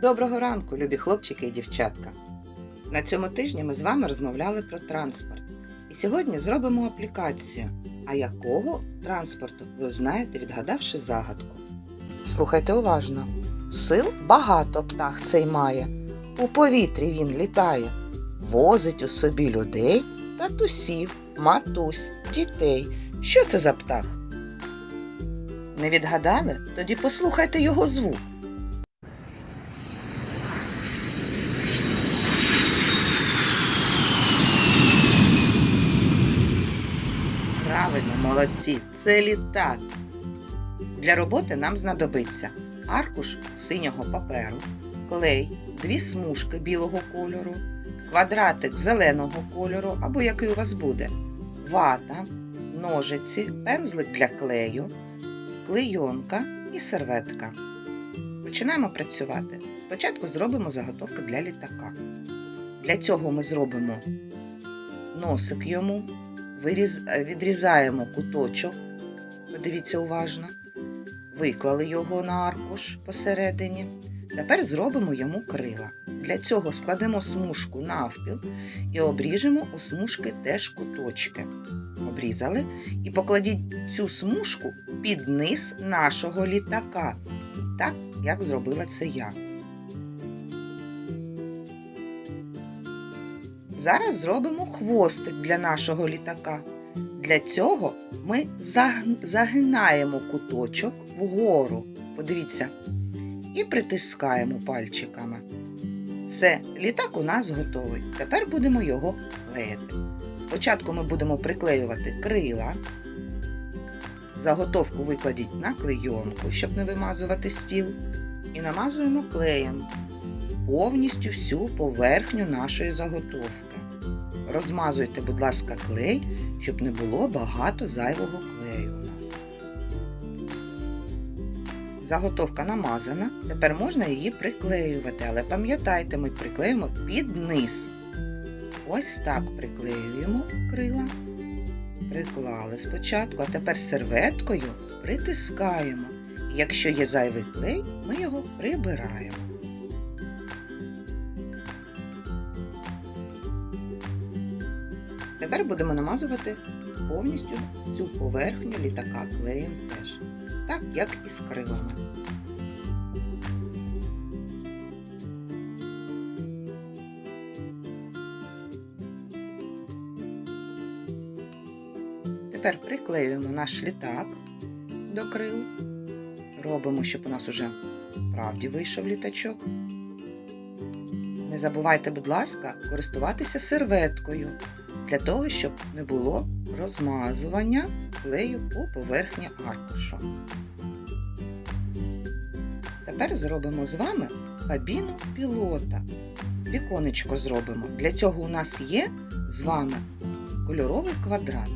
Доброго ранку, любі хлопчики і дівчатка. На цьому тижні ми з вами розмовляли про транспорт. І сьогодні зробимо аплікацію. А якого транспорту ви знаєте, відгадавши загадку? Слухайте уважно. Сил багато птах цей має. У повітрі він літає, возить у собі людей, татусів, матусь, дітей. Що це за птах? Не відгадали? Тоді послухайте його звук. Молодці, це літак. Для роботи нам знадобиться аркуш синього паперу, клей, дві смужки білого кольору, квадратик зеленого кольору або який у вас буде, вата, ножиці, пензлик для клею, клейонка і серветка. Починаємо працювати. Спочатку зробимо заготовки для літака. Для цього ми зробимо носик йому, відрізаємо куточок, подивіться уважно, виклали його на аркуш посередині. Тепер зробимо йому крила. Для цього складемо смужку навпіл і обріжемо у смужки теж куточки. Обрізали і покладіть цю смужку під низ нашого літака, так як зробила це я. Зараз зробимо хвостик для нашого літака. Для цього ми загинаємо куточок вгору. Подивіться, і притискаємо пальчиками. Все, літак у нас готовий. Тепер будемо його клеїти. Спочатку ми будемо приклеювати крила. Заготовку викладіть на клейонку, щоб не вимазувати стіл. І намазуємо клеєм повністю всю поверхню нашої заготовки. Розмазуйте, будь ласка, клей, щоб не було багато зайвого клею у нас. Заготовка намазана, тепер можна її приклеювати, але пам'ятайте, ми приклеїмо під низ. Ось так приклеюємо крила. Приклали спочатку, а тепер серветкою притискаємо. Якщо є зайвий клей, ми його прибираємо. Тепер будемо намазувати повністю цю поверхню літака клеєм теж, так як і з крилами. Тепер приклеюємо наш літак до крил. Робимо, щоб у нас уже правді вийшов літачок. Не забувайте, будь ласка, користуватися серветкою для того, щоб не було розмазування клею по поверхні аркушу. Тепер зробимо з вами кабіну пілота. Віконечко зробимо. Для цього у нас є з вами кольоровий квадрат.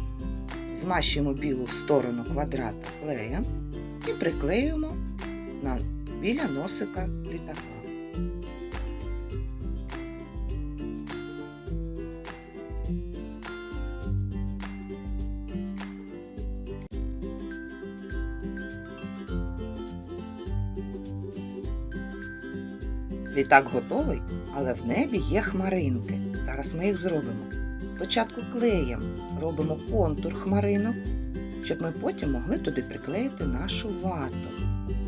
Змащуємо білу сторону квадрата клеєм і приклеюємо біля носика літака. Літак готовий, але в небі є хмаринки. Зараз ми їх зробимо. Спочатку клеєм робимо контур хмаринок, щоб ми потім могли туди приклеїти нашу вату.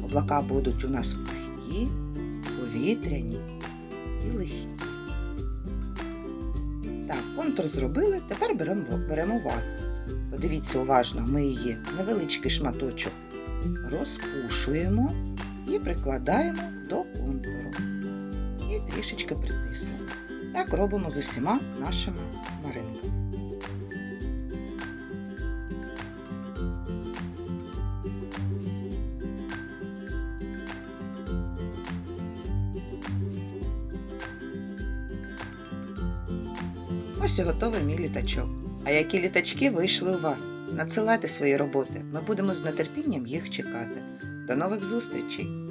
Облака будуть у нас пухкі, повітряні і легкі. Так, контур зробили, тепер беремо, беремо вату. Подивіться уважно, ми її невеличкий шматочок розпушуємо і прикладаємо до контуру. І трішечки притиснемо. Так робимо з усіма нашими хмаринками. Ось і готовий мій літачок. А які літачки вийшли у вас? Надсилайте свої роботи. Ми будемо з нетерпінням їх чекати. До нових зустрічей!